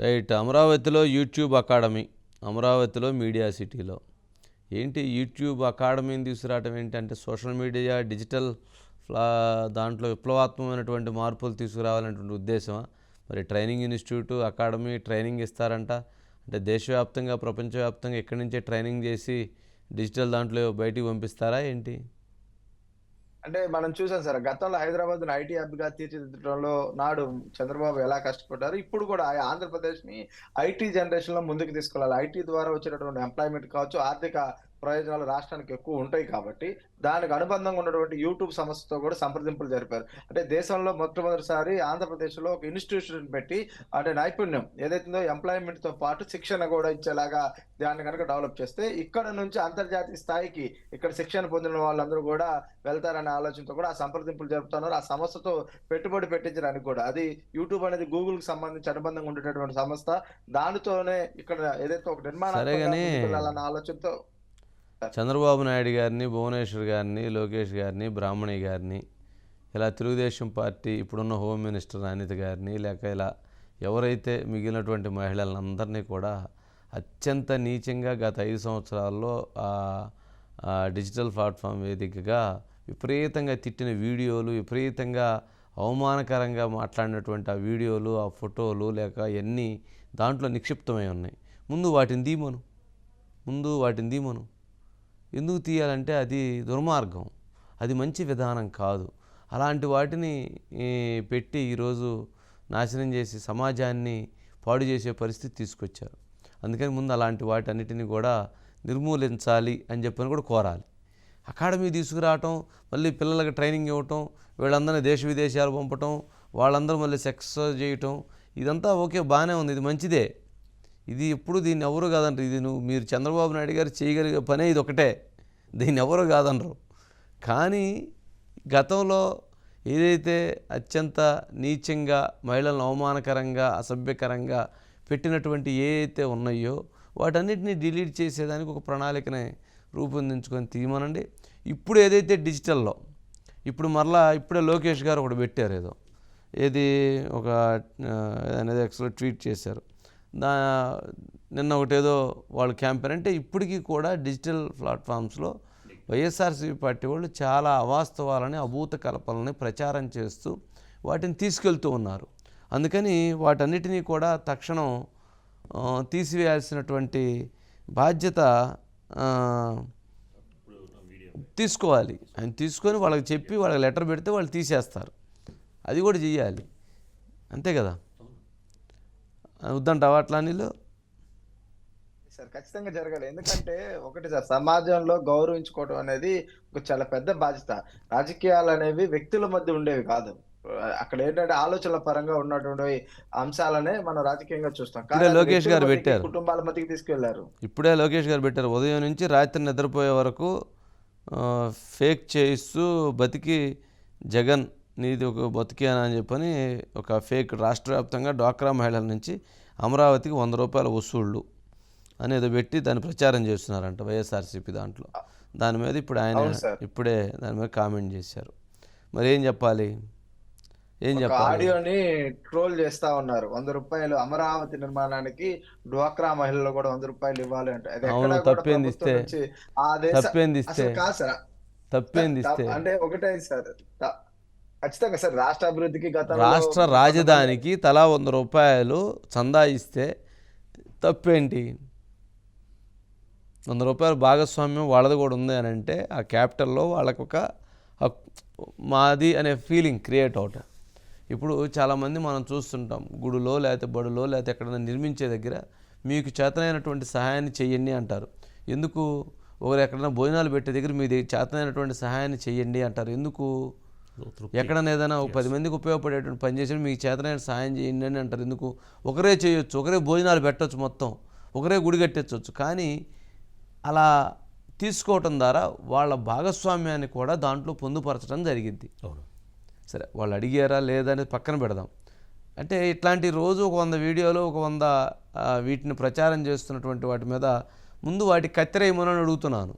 Right. అమరావతిలో YouTube academy అమరావతిలో media సిటీలో. ఏంటి యూట్యూబ్ అకాడమీని తీసుకురావటం ఏంటంటే సోషల్ మీడియా డిజిటల్ ఫ్లా దాంట్లో విప్లవాత్మకమైనటువంటి మార్పులు తీసుకురావాలనేటువంటి ఉద్దేశమా? మరి ట్రైనింగ్ ఇన్స్టిట్యూట్ అకాడమీ ట్రైనింగ్ ఇస్తారంట. అంటే దేశవ్యాప్తంగా ప్రపంచవ్యాప్తంగా ఎక్కడి నుంచే ట్రైనింగ్ చేసి డిజిటల్ దాంట్లో బయటికి పంపిస్తారా ఏంటి? అంటే మనం చూసాం సార్ గతంలో హైదరాబాద్ ఐటీ హబ్గా తీర్చిదిద్దడంలో నాడు చంద్రబాబు ఎలా కష్టపడ్డారు ఇప్పుడు కూడా ఆ ఆంధ్రప్రదేశ్ని ఐటీ జనరేషన్లో ముందుకు తీసుకెళ్ళాలి. ఐటీ ద్వారా వచ్చేటటువంటి ఎంప్లాయ్మెంట్ కావచ్చు ఆర్థిక ప్రయోజనాలు రాష్ట్రానికి ఎక్కువ ఉంటాయి కాబట్టి దానికి అనుబంధంగా ఉన్నటువంటి యూట్యూబ్ సంస్థతో కూడా సంప్రదింపులు జరిపారు. అంటే దేశంలో మొట్టమొదటిసారి ఆంధ్రప్రదేశ్లో ఒక ఇన్స్టిట్యూషన్ పెట్టి అంటే నైపుణ్యం ఏదైతుందో ఎంప్లాయ్మెంట్తో పాటు శిక్షణ కూడా ఇచ్చేలాగా దాన్ని కనుక డెవలప్ చేస్తే ఇక్కడ నుంచి అంతర్జాతీయ స్థాయికి ఇక్కడ శిక్షణ పొందిన వాళ్ళందరూ కూడా వెళ్తారనే ఆలోచనతో కూడా ఆ సంప్రదింపులు జరుపుతున్నారు. ఆ సంస్థతో పెట్టుబడి పెట్టించడానికి కూడా అది యూట్యూబ్ అనేది గూగుల్కి సంబంధించి అనుబంధంగా ఉండేటటువంటి సంస్థ. దానితోనే ఇక్కడ ఏదైతే ఒక నిర్మాణ ఆలోచనతో చంద్రబాబు నాయుడు గారిని భువనేశ్వర్ గారిని లోకేష్ గారిని బ్రాహ్మణి గారిని ఇలా తెలుగుదేశం పార్టీ ఇప్పుడున్న హోమ్ మినిస్టర్ అనిత గారిని లేక ఇలా ఎవరైతే మిగిలినటువంటి మహిళలందరినీ కూడా అత్యంత నీచంగా గత ఐదు సంవత్సరాల్లో డిజిటల్ ప్లాట్ఫామ్ వేదికగా విపరీతంగా తిట్టిన వీడియోలు విపరీతంగా అవమానకరంగా మాట్లాడినటువంటి ఆ వీడియోలు ఆ ఫోటోలు లేక అన్నీ దాంట్లో నిక్షిప్తమై ఉన్నాయి. ముందు వాటిని దీమను. ముందు వాటిని దీమను. ఎందుకు తీయాలంటే అది దుర్మార్గం. అది మంచి విధానం కాదు. అలాంటి వాటిని పెట్టి ఈరోజు నాశనం చేసి సమాజాన్ని పాడు చేసే పరిస్థితి తీసుకొచ్చారు. అందుకని ముందు అలాంటి వాటన్నిటిని కూడా నిర్మూలించాలి అని చెప్పని కూడా కోరాలి. అకాడమీ తీసుకురావటం మళ్ళీ పిల్లలకి ట్రైనింగ్ ఇవ్వటం వీళ్ళందరినీ దేశ విదేశాలు పంపటం వాళ్ళందరూ మళ్ళీ సెక్స్ చేయటం ఇదంతా ఓకే బాగానే ఉంది. ఇది మంచిదే. ఇది ఎప్పుడు దీన్ని ఎవరు కాదంటారు ఇది నువ్వు మీరు చంద్రబాబు నాయుడు గారు చేయగలిగే పనే ఇది ఒకటే. దీన్ని ఎవరు కాదనరు కానీ గతంలో ఏదైతే అత్యంత నీచంగా మహిళలను అవమానకరంగా అసభ్యకరంగా పెట్టినటువంటి ఏదైతే ఉన్నాయో వాటన్నిటిని డిలీట్ చేసేదానికి ఒక ప్రణాళికని రూపొందించుకొని తీయమనండి. ఇప్పుడు ఏదైతే డిజిటల్లో ఇప్పుడు మరలా ఇప్పుడే లోకేష్ గారు ఒకటి పెట్టారు ఏదో. ఏది ఒక అనేది ఎక్స్లో ట్వీట్ చేశారు. దా నిన్న ఒకటేదో వాళ్ళు క్యాంపెయిన్ అంటే ఇప్పటికీ కూడా డిజిటల్ ప్లాట్ఫామ్స్లో వైఎస్ఆర్సీపీ పార్టీ వాళ్ళు చాలా అవాస్తవాలని అభూత కల్పనలని ప్రచారం చేస్తూ వాటిని తీసుకెళ్తూ ఉన్నారు. అందుకని వాటన్నిటినీ కూడా తక్షణం తీసివేయాల్సినటువంటి బాధ్యత తీసుకోవాలి. ఆయన తీసుకొని వాళ్ళకి చెప్పి వాళ్ళకి లెటర్ పెడితే వాళ్ళు తీసేస్తారు. అది కూడా చెయ్యాలి. అంతే కదా? వద్దంటావా అట్లా నీళ్ళు సార్ ఖచ్చితంగా జరగాలి. ఎందుకంటే ఒకటి సార్ సమాజంలో గౌరవించుకోవడం అనేది ఒక చాలా పెద్ద బాధ్యత. రాజకీయాలు అనేవి వ్యక్తుల మధ్య ఉండేవి కాదు. అక్కడ ఏంటంటే ఆలోచనల పరంగా ఉన్నటువంటి అంశాలనే మనం రాజకీయంగా చూస్తాం. లోకేష్ గారు పెట్టారు. కుటుంబాల మధ్యకి తీసుకెళ్ళారు. ఇప్పుడే లోకేష్ గారు పెట్టారు. ఉదయం నుంచి రాత్రి నిద్రపోయే వరకు ఫేక్ చేయిస్తూ బతికి జగన్ నీది ఒక బతికేనా అని చెప్పని ఒక ఫేక్ రాష్ట్ర వ్యాప్తంగా డ్వాక్రా మహిళల నుంచి అమరావతికి వంద రూపాయల వసూళ్ళు అనేది పెట్టి దాన్ని ప్రచారం చేస్తున్నారంట వైఎస్ఆర్సీపీ దాంట్లో. దాని మీద ఇప్పుడు ఆయన. ఇప్పుడే దాని మీద కామెంట్ చేశారు. మరి ఏం చెప్పాలి? ఏం చెప్పాలి? ఆడియోని ట్రోల్ చేస్తా ఉన్నారు. వంద రూపాయలు అమరావతి నిర్మాణానికి డ్వాక్రా మహిళలు కూడా వంద రూపాయలు ఇవ్వాలి అంటే. అవును, తప్పేంది ఇస్తే? తప్పేంది ఇస్తే. తప్పేంది ఇస్తే. అంటే ఒకటే సార్. ఖచ్చితంగా సార్ రాష్ట్ర అభివృద్ధికి గతంలో రాష్ట్ర రాజధానికి తలా వంద రూపాయలు చందా ఇస్తే తప్పేంటి? వంద రూపాయల భాగస్వామ్యం వాళ్ళది కూడా ఉంది అని అంటే ఆ క్యాపిటల్లో వాళ్ళకు ఒక మాది అనే ఫీలింగ్ క్రియేట్ అవటం. ఇప్పుడు చాలామంది మనం చూస్తుంటాం గుడిలో లేకపోతే బడిలో లేకపోతే ఎక్కడైనా నిర్మించే దగ్గర మీకు చేతనైనటువంటి సహాయాన్ని చెయ్యండి అంటారు. ఎందుకు? ఒకరు ఎక్కడైనా భోజనాలు పెట్టే దగ్గర మీ దగ్గర చేతనైనటువంటి సహాయాన్ని చెయ్యండి అంటారు. ఎందుకు? ఎక్కడైనా ఏదైనా ఒక పది మందికి ఉపయోగపడేటువంటి పని చేసి మీకు చేతనైన సహాయం చేయండి అని అంటారు. ఎందుకు? ఒకరే చేయొచ్చు ఒకరే భోజనాలు పెట్టొచ్చు మొత్తం ఒకరే గుడి కట్టచ్చు కానీ అలా తీసుకోవటం ద్వారా వాళ్ళ భాగస్వామ్యాన్ని కూడా దాంట్లో పొందుపరచడం జరిగింది. అవును. సరే వాళ్ళు అడిగారా లేదా అనేది పక్కన పెడదాం. అంటే ఇట్లాంటి రోజు ఒక వంద వీడియోలు ఒక వంద వీటిని ప్రచారం చేస్తున్నటువంటి వాటి మీద ముందు వాటి కత్తెరేయమని అడుగుతున్నాను.